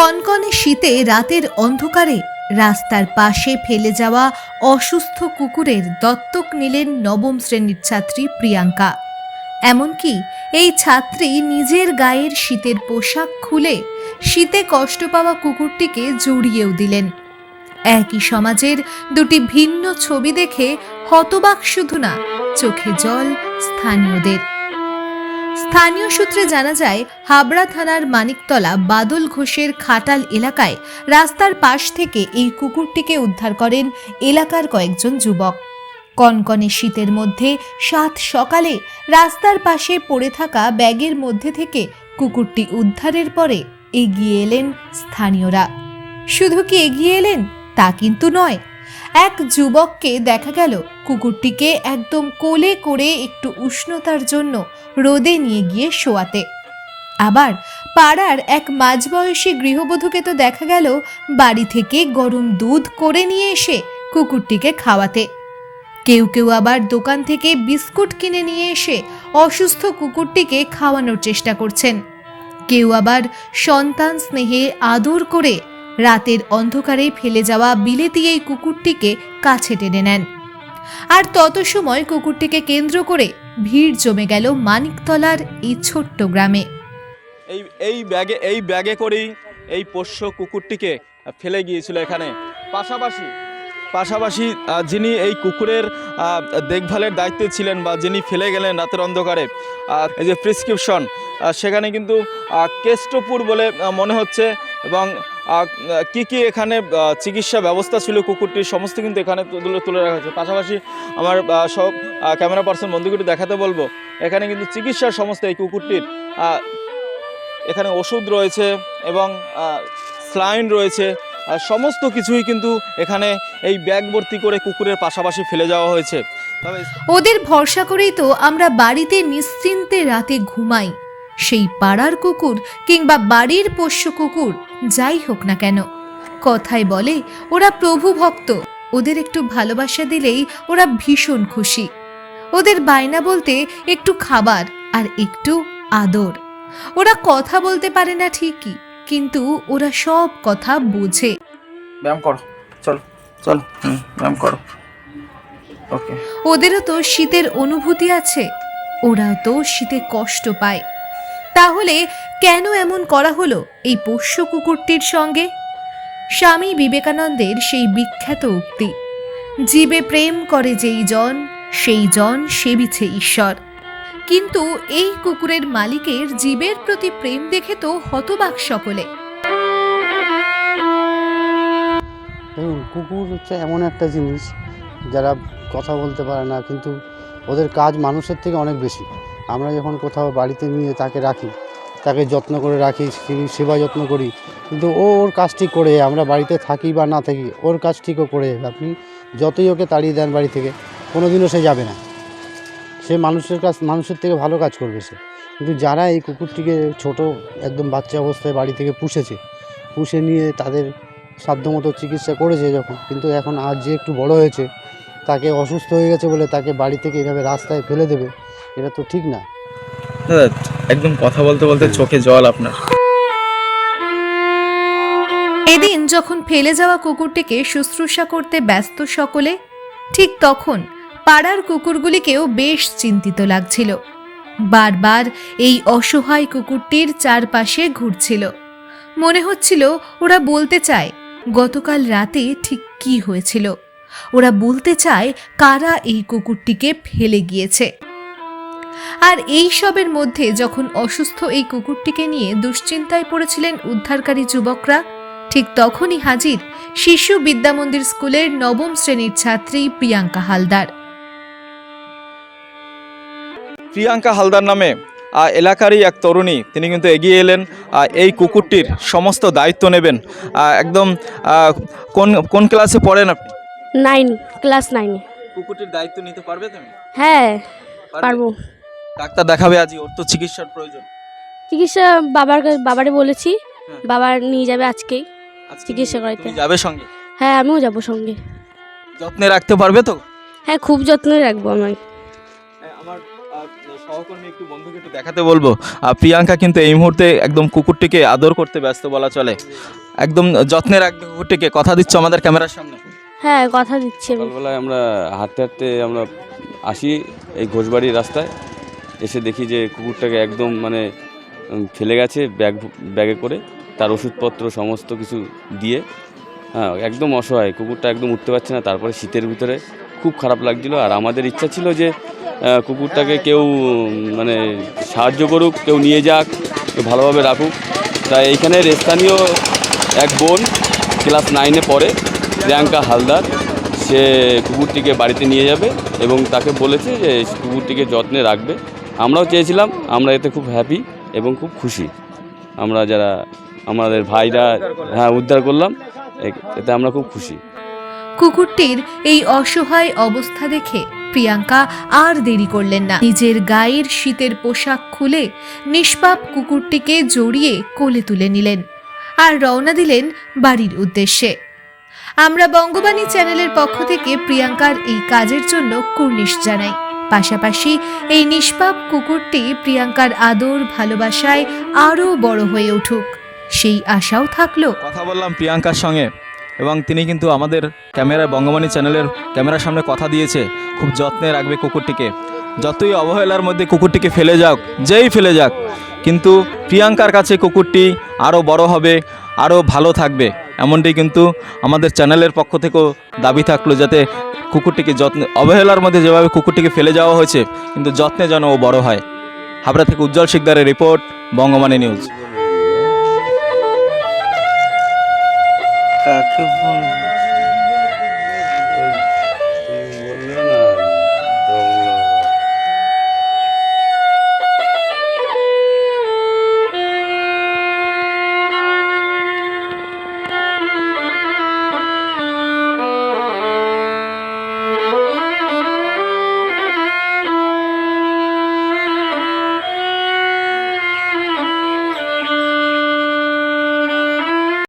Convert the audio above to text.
কনকনে শীতে রাতের অন্ধকারে রাস্তার পাশে ফেলে যাওয়া অসুস্থ কুকুরের দত্তক নিলেন নবম শ্রেণির ছাত্রী প্রিয়াঙ্কা। এমনকি এই ছাত্রী নিজের গায়ের শীতের পোশাক খুলে শীতে কষ্ট পাওয়া কুকুরটিকে জড়িয়েও দিলেন। একই সমাজের দুটি ভিন্ন ছবি দেখে হতবাক শুধু না, চোখে জল স্থানীয়দের। স্থানীয় সূত্রে জানা যায়, হাবড়া থানার মানিকতলা বাদল ঘোষের খাটাল এলাকায় রাস্তার পাশ থেকে এই কুকুরটিকে উদ্ধার করেন এলাকার কয়েকজন যুবক। কনকনে শীতের মধ্যে সাত সকালে রাস্তার পাশে পড়ে থাকা ব্যাগের মধ্যে থেকে কুকুরটি উদ্ধারের পরে এগিয়ে এলেন স্থানীয়রা। শুধু কি এগিয়ে এলেন? তা কিন্তু নয়। এক যুবককে দেখা গেল কুকুরটিকে একদম কোলে করে একটু উষ্ণতার জন্য রোদে নিয়ে গিয়ে শোয়াতে। আবার পাড়ার এক মাঝবয়সী গৃহবধূকে তো দেখা গেল বাড়ি থেকে গরম দুধ করে নিয়ে এসে কুকুরটিকে খাওয়াতে। কেউ কেউ আবার দোকান থেকে বিস্কুট কিনে নিয়ে এসে অসুস্থ কুকুরটিকে খাওয়ানোর চেষ্টা করছেন। কেউ আবার সন্তান স্নেহে আদর করে রাতের অন্ধকারে ফেলে যাওয়া বিলেতি এই কুকুরটিকে কাছে টেনে নেন। আর তত সময় কুকুরটিকে কেন্দ্র করে ভিড় জমে গেল মানিকতলার এই ছোট্ট গ্রামে। এই এই ব্যাগে এই ব্যাগে করেই এই পোষ্য কুকুরটিকে ফেলে গিয়েছিল এখানে। পাশাপাশি পাশাপাশি যিনি এই কুকুরের দেখভালের দায়িত্বে ছিলেন বা যিনি ফেলে গেলেন রাতের অন্ধকারে এই যে প্রেসক্রিপশন সেখানে কিন্তু কেষ্টপুর বলে মনে হচ্ছে এবং কি কি এখানে চিকিৎসা ব্যবস্থা ছিল কুকুরটির, সমস্ত কিন্তু এখানে তুলে রাখা হয়েছে। পাশাপাশি আমার সব ক্যামেরা পার্সন বন্ধুকে দেখাতে বলব, এখানে কিন্তু চিকিৎসার সমস্ত এই কুকুরটির এখানে ওষুধ রয়েছে এবং স্লাইন রয়েছে সমস্ত কিছুই কিন্তু এখানে এই ব্যাগ ভর্তি করে কুকুরের পাশাপাশি ফেলে যাওয়া হয়েছে। ওদের ভরসা করেই তো আমরা বাড়িতে নিশ্চিন্তে রাতে ঘুমাই। সেই পাড়ার কুকুর কিংবা বাড়ির পোষ্য কুকুর যাই হোক না কেন। কথায় বলে ওরা প্রভু ভক্ত। ওদের একটু ভালোবাসা দিলেই ওরা ভীষণ খুশি। ওদের বায়না বলতে একটু খাবার আর একটু আদর। ওরা কথা বলতে পারে না ঠিকই কিন্তু ওরা সব কথা বোঝে। ব্যায়াম করো চলো। চলো ব্যায়াম করো। ওকে। ওদেরও তো শীতের অনুভূতি আছে। ওরাও তো শীতে কষ্ট পায়। তাহলে কেন এমন করা হলো এই পোষ্য কুকুরটির সঙ্গে? স্বামী বিবেকানন্দের সেই বিখ্যাত উক্তি, জীবে প্রেম করে যেই জন, সেই জন সেবিছে ঈশ্বর। কিন্তু এই কুকুরের মালিকের জীবের প্রতি প্রেম দেখে তো হতবাক সকলে। কুকুর হচ্ছে এমন একটা জিনিস, যারা কথা বলতে পারে না, কিন্তু ওদের কাজ মানুষের থেকে অনেক বেশি। আমরা যখন কোথাও বাড়িতে নিয়ে তাকে রাখি, তাকে যত্ন করে রাখি সেবা যত্ন করি, কিন্তু ও ওর কাজটি করে, আমরা বাড়িতে থাকি বা না থাকি, ওর কাজ ঠিকও করে। আপনি যতই ওকে তাড়িয়ে দেন বাড়ি থেকে কোনো দিনও সে যাবে না সে মানুষের কাছ মানুষের থেকে ভালো কাজ করবে সে কিন্তু যারা এই কুকুরটিকে ছোট, একদম বাচ্চা অবস্থায় বাড়ি থেকে পুষেছে, পুষে নিয়ে তাদের সাধ্যমতো চিকিৎসা করেছে যখন, কিন্তু এখন আজ যে একটু বড় হয়েছে তাকে অসুস্থ হয়ে গেছে বলে তাকে বাড়ি থেকে এভাবে রাস্তায় ফেলে দেবে এটা তো ঠিক না। দাদা একদম কথা বলতে বলতে চোখে জল আপনার। এদিন যখন ফেলে যাওয়া কুকুরটিকে শুশ্রূষা করতে ব্যস্ত সকলে ঠিক তখন পাড়ার কুকুরগুলিকেও বেশ চিন্তিত লাগছিল। বারবার এই অসহায় কুকুরটির চারপাশে ঘুরছিল। মনে হচ্ছিল ওরা বলতে চায় গতকাল রাতে ঠিক কি হয়েছিল। ওরা বলতে চায় কারা এই কুকুরটিকে ফেলে গিয়েছে। আর এই সবের মধ্যে যখন অসুস্থ এই কুকুরটিকে নিয়ে দুশ্চিন্তায় পড়েছিলেন উদ্ধারকারী যুবকরা, ঠিক তখনই হাজির শিশু বিদ্যামন্দির স্কুলের নবম শ্রেণির ছাত্রী প্রিয়াঙ্কা হালদার। প্রিয়াঙ্কা হালদার নামে এলাকারই এক তরুণী, তিনি কিন্তু এগিয়ে এলেন এই কুকুরটির সমস্ত দায়িত্ব নেবেন। একদম কোন কোন ক্লাসে পড়েন আপনি? নাইন ক্লাস নাইনে। কুকুরটির দায়িত্ব নিতে পারবে তুমি? হ্যাঁ পারব। ডাক্তার দেখাবে আজই ওর তো চিকিৎসার প্রয়োজন। চিকিৎসা বাবার কাছে বাবারে বলেছি হ্যাঁ। বাবা নিয়ে যাবে আজকেই আজকে চিকিৎসা করাইতে। যাবে সঙ্গে? হ্যাঁ আমিও যাব সঙ্গে। যত্নে রাখতে পারবে তো? হ্যাঁ খুব যত্নে রাখব আমি। আমার সহকর্মী একটু বন্ধুকে একটু দেখাতে বলব। আর প্রিয়াঙ্কা কিন্তু এই মুহূর্তে একদম কুকুরটিকে আদর করতে ব্যস্ত বলা চলে। একদম যত্নে রাখবে কুকুরটিকে। কথা দিচ্ছ আমাদের ক্যামেরার সামনে। হ্যাঁ কথা দিচ্ছি সকালবেলায় আমরা হাঁটতে হাঁটতে আমরা আসি এই ঘোষবাড়ির রাস্তায়। এসে দেখি যে কুকুরটাকে একদম মানে ফেলে গেছে ব্যাগ, ব্যাগে করে। তার ওষুধপত্র সমস্ত কিছু দিয়ে হ্যাঁ একদম অসহায়। কুকুরটা একদম উঠতে পারছে না। তারপরে শীতের ভিতরে খুব খারাপ লাগছিল। আর আমাদের ইচ্ছা ছিল যে কুকুরটাকে কেউ মানে সাহায্য করুক, কেউ নিয়ে যাক, কেউ ভালোভাবে রাখুক। তাই এইখানের স্থানীয় এক বোন ক্লাস নাইনে পড়ে। প্রিয়াঙ্কা হালদার, সে কুকুরটিকে বাড়িতে নিয়ে যাবে এবং তাকে বলেছে যে কুকুরটিকে যত্নে রাখবে। আমরাও চেয়েছিলাম, আমরা এতে খুব হ্যাপি এবং খুব খুশি। আমরা যারা আমাদের ভাইরা হ্যাঁ উদ্ধার করলাম এতে আমরা খুব খুশি। কুকুরটির এই অসহায় অবস্থা দেখে প্রিয়াঙ্কা আর দেরি করলেন না। নিজের গায়ের শীতের পোশাক খুলে নিষ্পাপ কুকুরটিকে জড়িয়ে কোলে তুলে নিলেন আর রওনা দিলেন বাড়ির উদ্দেশ্যে। আমরা বঙ্গবাণী চ্যানেলের পক্ষ থেকে প্রিয়াঙ্কার এই কাজের জন্য কুর্নিশ জানাই। পাশাপাশি এই নিষ্পাপ কুকুরটি প্রিয়াঙ্কার আদর, ভালোবাসায় আরও বড় হয়ে উঠুক। সেই আশাও থাকল। কথা বললাম প্রিয়াঙ্কার সঙ্গে এবং তিনি কিন্তু আমাদের ক্যামেরায় বঙ্গবাণী চ্যানেলের ক্যামেরার সামনে কথা দিয়েছে। খুব যত্নে রাখবে কুকুরটিকে। যতই অবহেলার মধ্যে কুকুরটিকে ফেলে যাক, যেই ফেলে যাক, কিন্তু প্রিয়াঙ্কার কাছে কুকুরটি আরও বড় হবে, আরও ভালো থাকবে। এমনটি কিন্তু আমাদের চ্যানেলের পক্ষ থেকেও দাবি থাকল যাতে কুকুরটিকে যত্নে, অবহেলার মধ্যে যেভাবে কুকুরটিকে ফেলে যাওয়া হয়েছে, কিন্তু যত্নে যেন ও বড় হয়। হাবড়া থেকে উজ্জ্বল শিকদারের রিপোর্ট, বঙ্গমানে নিউজ।